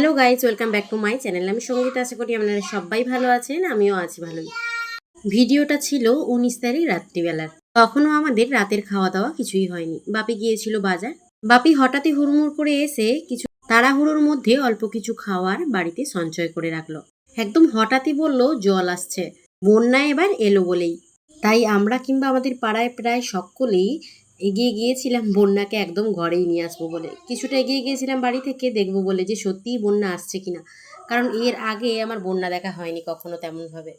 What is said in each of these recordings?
Hello guys welcome back to my channel. আমি সংগীত, আশা করি আপনারা সবাই ভালো আছেন, আমিও আছি ভালোই। ভিডিওটা ছিল উনিশ তারিখ রাত্রিবেলার তখনও আমাদের রাতের খাওয়া দাওয়া কিছুই হয়নি। বাপি গিয়েছিল বাজার। বাপি হঠাৎই হুড়মুড় করে এসে কিছু তাড়াহুড়োর মধ্যে অল্প কিছু খাওয়ার বাড়িতে সঞ্চয় করে রাখল। একদম হঠাৎই বলল, জল আসছে। বন্যা এবার এলো বলেই। তাই আমরা কিংবা আমাদের পাড়ায় প্রায় সকলেই এগিয়ে গিয়েছিলাম, বন্যাকে একদম ঘরেই নিয়ে আসব বলে। কিছুটা এগিয়ে গিয়েছিলাম বাড়ি থেকে, দেখব বলে যে সত্যিই বন্যা আসছে কিনা। কারণ এর আগে আমার বন্যা দেখা হয়নি কখনো তেমনভাবে।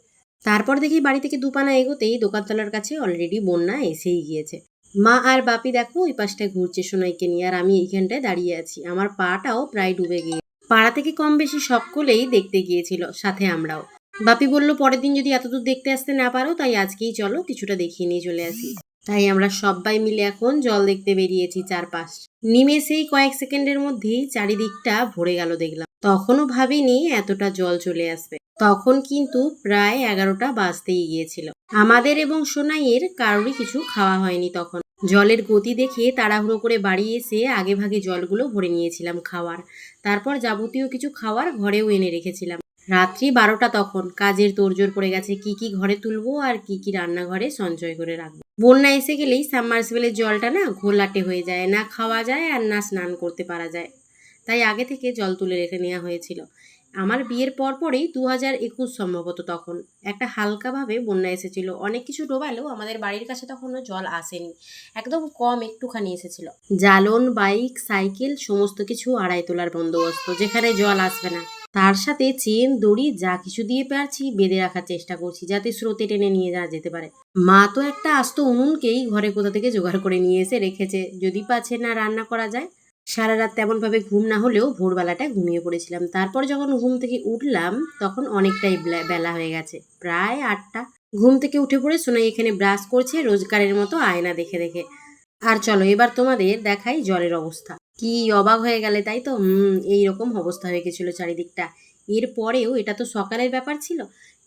তারপর দেখি বাড়ি থেকে দুপানা এগোতেই দোকানতলার কাছে অলরেডি বন্যা এসেই গিয়েছে। মা আর বাপি দেখো, ওই পাশটায় ঘুরছে সোনাইকে নিয়ে, আর আমি এইখানটায় দাঁড়িয়ে আছি। আমার পাটাও প্রায় ডুবে গিয়ে পাড়া থেকে কম বেশি সকলেই দেখতে গিয়েছিল, সাথে আমরাও। বাপি বলল, পরের দিন যদি এতদূর দেখতে আসতে না পারো, তাই আজকেই চলো, কিছুটা দেখিয়ে নিয়ে চলে আসি। তাই আমরা সবাই মিলে এখন জল দেখতে বেরিয়েছি চারপাশ। নিমেষেই কয়েক সেকেন্ডের মধ্যেই চারিদিকটা ভরে গেল দেখলাম। তখনও ভাবিনি এতটা জল চলে আসবে। তখন কিন্তু প্রায় এগারোটা বাজতেই গিয়েছিল। আমাদের এবং সোনাইয়ের কারোরই কিছু খাওয়া হয়নি তখন। জলের গতি দেখে তাড়াহুড়ো করে বাড়ি এসে আগে ভাগে জলগুলো ভরে নিয়েছিলাম খাওয়ার। তারপর যাবতীয় কিছু খাওয়ার ঘরেও এনে রেখেছিলাম। রাত্রি বারোটা তখন। কাজের তোড়জোড় পড়ে গেছে। কি কি ঘরে তুলবো আর কি কি রান্নাঘরে সঞ্চয় করে রাখব। বন্যা এসে গেলেই সাবমার্সিবলের জলটা না ঘোলাটে হয়ে যায়, না খাওয়া যায় আর না স্নান করতে পারা যায়। তাই আগে থেকে জল তুলে রেখে নেওয়া হয়েছিল। আমার বিয়ের পর পরেই দু হাজার একুশ সম্ভবত তখন। একটা হালকাভাবে বন্যা এসেছিল। অনেক কিছু ডোবালেও আমাদের বাড়ির কাছে তখনও জল আসেনি। একদম কম একটুখানি এসেছিল। জালন বাইক, সাইকেল, সমস্ত কিছু আড়াই তোলার বন্দোবস্ত। যেখানে জল আসবে না। তার সাথে চেন, দড়ি, যা কিছু দিয়ে পারছি, বেঁধে রাখার চেষ্টা করছি যাতে স্রোতে টেনে নিয়ে যাওয়া যেতে পারে। মা তো একটা আস্ত উনুনকেই ঘরে কোথা থেকে জোগাড় করে নিয়ে এসে রেখেছে। যদি পাচ্ছে না রান্না করা যায়, সারা রাত তেমনভাবে ঘুম না হলেও ভোরবেলাটায় ঘুমিয়ে পড়েছিলাম। তারপর যখন ঘুম থেকে উঠলাম, তখন অনেকটাই বেলা হয়ে গেছে, প্রায় আটটা। ঘুম থেকে উঠে পড়ে সোনাই এখানে ব্রাশ করছে, রোজগারের মতো আয়না দেখে দেখে। আর চলো, এবার তোমাদের দেখাই জলের অবস্থা। কি অবাক হয়ে গেলে, তাই তো? হুম, এইরকম অবস্থা হয়ে গেছিল চারিদিকটা। এরপরেও এটা তো সকালের ব্যাপার ছিল।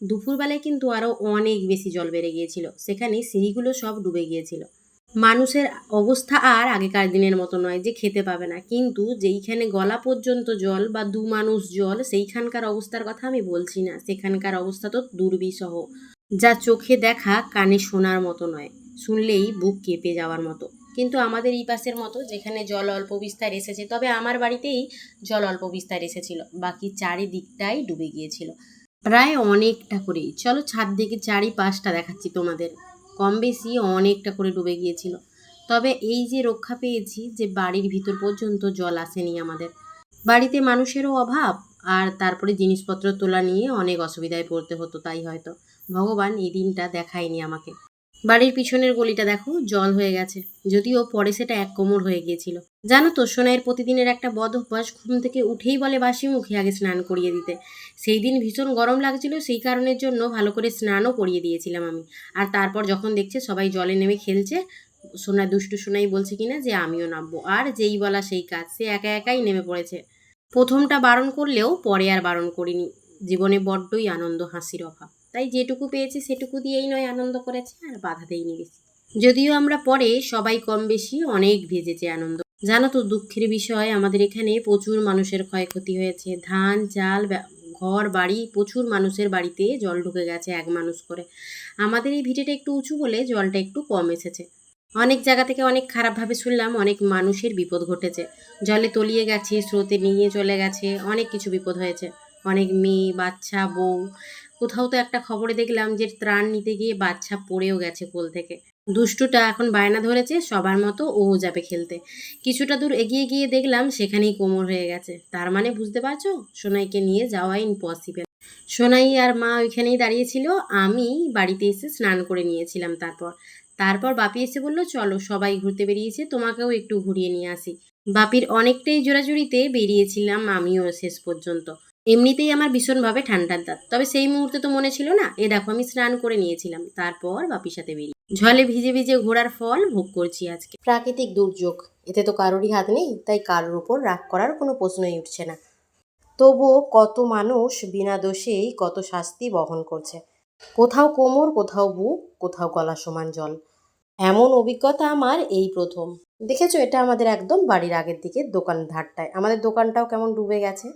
দুপুরবেলায় কিন্তু আরও অনেক বেশি জল বেড়ে গিয়েছিল। সেখানে সিঁড়িগুলো সব ডুবে গিয়েছিল। মানুষের অবস্থা আর আগেকার দিনের মতো নয় যে খেতে পাবে না। কিন্তু যেইখানে গলা পর্যন্ত জল বা দু মানুষ জল, সেইখানকার অবস্থার কথা আমি বলছি না। সেখানকার অবস্থা তো দুর্বিষহ। যা চোখে দেখা কানে শোনার মতো নয়। শুনলেই বুক কেঁপে যাওয়ার মতো। কিন্তু আমাদের এই পাশের মতো যেখানে জল অল্প বিস্তার এসেছে, তবে আমার বাড়িতেই জল অল্প বিস্তার এসেছিল, বাকি চারিদিকটাই ডুবে গিয়েছিল। প্রায় অনেকটা করেই। চলো ছাদ থেকে চারিপাশটা দেখাচ্ছি তোমাদের। কম বেশি অনেকটা করে ডুবে গিয়েছিল। তবে এই যে রক্ষা পেয়েছি যে বাড়ির ভিতর পর্যন্ত জল আসেনি আমাদের। বাড়িতে মানুষেরও অভাব, আর তারপরে জিনিসপত্র তোলা নিয়ে অনেক অসুবিধায় পড়তে হতো, তাই হয়তো। ভগবান এই দিনটা দেখায়নি আমাকে। বাড়ির পিছনের গলিটা দেখো, জল হয়ে গেছে। যদিও পরে সেটা এক কোমর হয়ে গিয়েছিল। জানো তো, সোনাইয়ের প্রতিদিনের একটা বদ অভ্যাস ঘুম থেকে উঠেই বলে বাসি মুখে আগে স্নান করিয়ে দিতে। সেই দিন ভীষণ গরম লাগছিল, সেই কারণের জন্য ভালো করে স্নানও করিয়ে দিয়েছিলাম আমি। আর তারপর যখন দেখছে সবাই জলে নেমে খেলছে, সোনা, দুষ্টু সোনাই বলছে কিনা যে আমিও নামবো। আর যেই বলা সেই কাজ, সে একা একাই নেমে পড়েছে। প্রথমটা বারণ করলেও পরে আর বারণ করিনি। জীবনে বড্ডই আনন্দ, হাসির অভাব। তাই যেটুকু পেয়েছে সেটুকু দিয়েই নয় আনন্দ করেছে, আর বাধা দেয়নি বেশি। যদিও আমরা পরে সবাই কম বেশি অনেক ভেজেছে আনন্দ। জানো তো দুঃখের বিষয়, আমাদের এখানে প্রচুর মানুষের ক্ষয়ক্ষতি হয়েছে। ধান, চাল ঘর, বাড়ি, প্রচুর মানুষের বাড়িতে জল ঢুকে গেছে এক মানুষ করে। আমাদের এই ভিটেটা একটু উঁচু বলে জলটা একটু কম এসেছে। অনেক জায়গা থেকে অনেক খারাপভাবে শুনলাম, অনেক মানুষের বিপদ ঘটেছে। জলে তলিয়ে গেছে, স্রোতে নিয়ে চলে গেছে, অনেক কিছু বিপদ হয়েছে। অনেক মেয়ে, বাচ্চা, বউ কোথাও তো একটা খবরে দেখলাম যে ত্রাণ নিতে গিয়ে বাচ্চা পড়েও গেছে কোল থেকে। দুষ্টুটা এখন বায়না ধরেছে, সবার মতো ও যাবে খেলতে। কিছুটা দূর এগিয়ে গিয়ে দেখলাম সেখানেই কোমর হয়ে গেছে। তার মানে বুঝতে পারছ? সোনাইকে নিয়ে যাওয়া ইম্পসিবল সোনাই আর মা ওইখানেই দাঁড়িয়েছিল, আমি বাড়িতে এসে স্নান করে নিয়েছিলাম তারপর। তারপর বাপি এসে বলল, চলো, সবাই ঘুরতে বেরিয়েছে, তোমাকেও একটু ঘুরিয়ে নিয়ে আসি। বাপির অনেকটাই জোরাজুরিতে বেরিয়েছিলাম আমিও শেষ পর্যন্ত। এমনিতেই আমার ভীষণভাবে ঠান্ডার দাঁত। তবে সেই মুহূর্তে তো মনে ছিল না, এ দেখো, আমি স্নান করে নিয়েছিলাম। তারপর বাপির সাথে বেরিয়ে ঝলে ভিজে ভিজে ঘোরার ফল ভোগ করছি আজকে। প্রাকৃতিক দুর্যোগ, এতে তো কারোরই হাত নেই, তাই কারোর উপর রাগ করার কোনো প্রশ্নই উঠছে না। তবুও কত মানুষ বিনা দোষেই কত শাস্তি বহন করছে। কোথাও কোমর, কোথাও বুক, কোথাও গলা সমান জল। এমন অভিজ্ঞতা আমার এই প্রথম। দেখেছ, এটা আমাদের একদম বাড়ির আগের দিকে দোকান ধারটায়। আমাদের দোকানটাও কেমন ডুবে গেছে।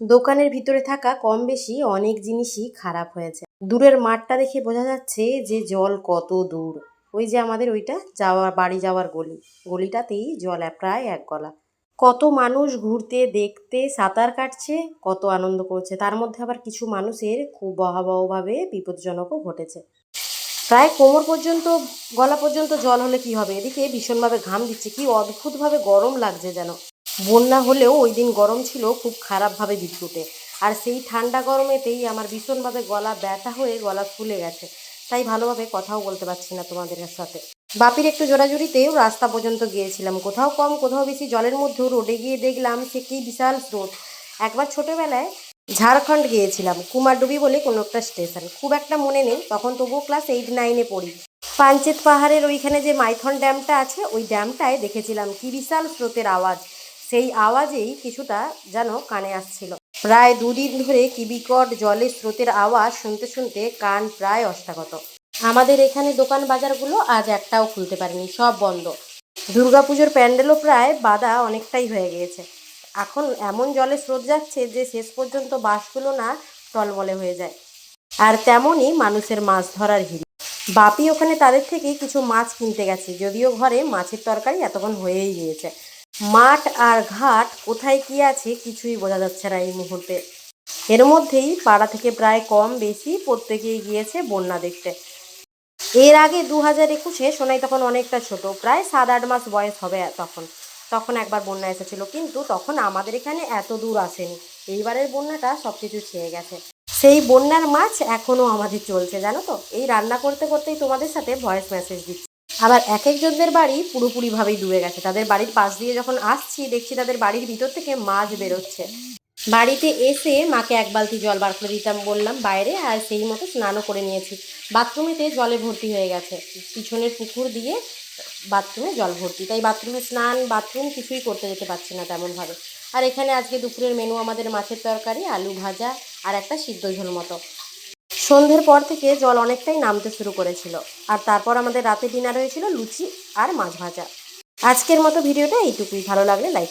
দোকানের ভিতরে থাকা কম বেশি অনেক জিনিসই খারাপ হয়েছে। দূরের মাঠটা দেখে বোঝা যাচ্ছে যে জল কত দূর। ওই যে আমাদের ওইটা, যাওয়ার, বাড়ি যাওয়ার গলি। গলিটাতেই জল প্রায় এক গলা। কত মানুষ ঘুরতে, দেখতে, সাঁতার কাটছে, কত আনন্দ করছে। তার মধ্যে আবার কিছু মানুষের খুব ভয়াবহভাবে বিপজ্জনকও ঘটেছে। প্রায় কোমর পর্যন্ত, গলা পর্যন্ত জল হলে কি হবে? এদিকে ভীষণভাবে ঘাম দিচ্ছে। কি অদ্ভুতভাবে গরম লাগছে যেন। বন্যা হলেও ওই দিন গরম ছিল খুব খারাপভাবে বিদ্যুতে। আর সেই ঠান্ডা গরমেতেই আমার ভীষণভাবে গলা ব্যথা হয়ে গলা ফুলে গেছে। তাই ভালোভাবে কথাও বলতে পারছি না তোমাদের সাথে। বাপির একটু জোড়াজুড়িতেও রাস্তা পর্যন্ত গিয়েছিলাম। কোথাও কম, কোথাও বেশি জলের মধ্যেও রোডে গিয়ে দেখলাম সে কি বিশাল স্রোত। একবার ছোটোবেলায় ঝাড়খণ্ড গিয়েছিলাম, কুমারডুবি বলে কোনো একটা স্টেশন। খুব একটা মনে নেই, তখন তবুও ক্লাস এইট, নাইনে পড়ি। পাঞ্চেত পাহাড়ের ওইখানে যে মাইথন ড্যামটা আছে, ওই ড্যামটায় দেখেছিলাম কি বিশাল স্রোতের আওয়াজ। সেই আওয়াজেই কিছুটা যেন কানে আসছিল। প্রায় দুদিন ধরে কি বিকট জলের স্রোতের আওয়াজ শুনতে শুনতে কান প্রায় অষ্টাগত। আমাদের এখানে দোকান বাজারগুলো আজ একটাও খুলতে পারেনি, সব বন্ধ। দুর্গাপুজোর প্যান্ডেলও প্রায় বাধা অনেকটাই হয়ে গিয়েছে। এখন এমন জলের স্রোত যাচ্ছে যে শেষ পর্যন্ত বাসগুলো না টলমলে হয়ে যায়। আর তেমনই মানুষের মাছ ধরার হিড়ি বাপি ওখানে তাদের থেকে কিছু মাছ কিনতে গেছে, যদিও ঘরে মাছের তরকারি এতক্ষণ হয়েই গিয়েছে। মাঠ আর ঘাট কোথায় কি আছে কিছুই বোঝা যাচ্ছে না এই মুহূর্তে। এর মধ্যেই পাড়া থেকে প্রায় কম বেশি প্রত্যেকেই গিয়েছে বন্যা দেখতে। এর আগে দু হাজার একুশে সোনাই তখন অনেকটা ছোট, প্রায় সাত আট মাস বয়স হবে তখন। তখন একবার বন্যা এসেছিল, কিন্তু তখন আমাদের এখানে এত দূর আসেনি। এইবারের বন্যাটা সব কিছু ছেয়ে গেছে। সেই বন্যার মাছ এখনও আমাদের চলছে, জানো তো? এই রান্না করতে করতেই তোমাদের সাথে ভয়েস মেসেজ দিচ্ছি। আবার এক একজনদের বাড়ি পুরোপুরিভাবেই ডুবে গেছে। তাদের বাড়ির পাশ দিয়ে যখন আসছি, দেখছি তাদের বাড়ির ভিতর থেকে মাছ বেরোচ্ছে। বাড়িতে এসে মাকে এক বালতি জল বার করে দিতাম বললাম, বাইরে আর সেই মতো স্নানও করে নিয়েছি। বাথরুমেতে জলে ভর্তি হয়ে গেছে। পিছনের পুকুর দিয়ে বাথরুমে জল ভর্তি। তাই বাথরুমে স্নান, বাথরুম কিছুই করতে যেতে পারছি না তেমনভাবে। আর এখানে আজকে দুপুরের মেনু আমাদের মাছের তরকারি, আলু ভাজা আর একটা সিদ্ধ ঝোল মতো। সন্ধ্যের পর থেকে জল অনেকটাই নামতে শুরু করেছিল। আর তারপর আমাদের রাতে ডিনার হয়েছিল লুচি আর মাছ ভাজা। আজকের মতো ভিডিওটা এইটুকুই। ভালো লাগলে লাইক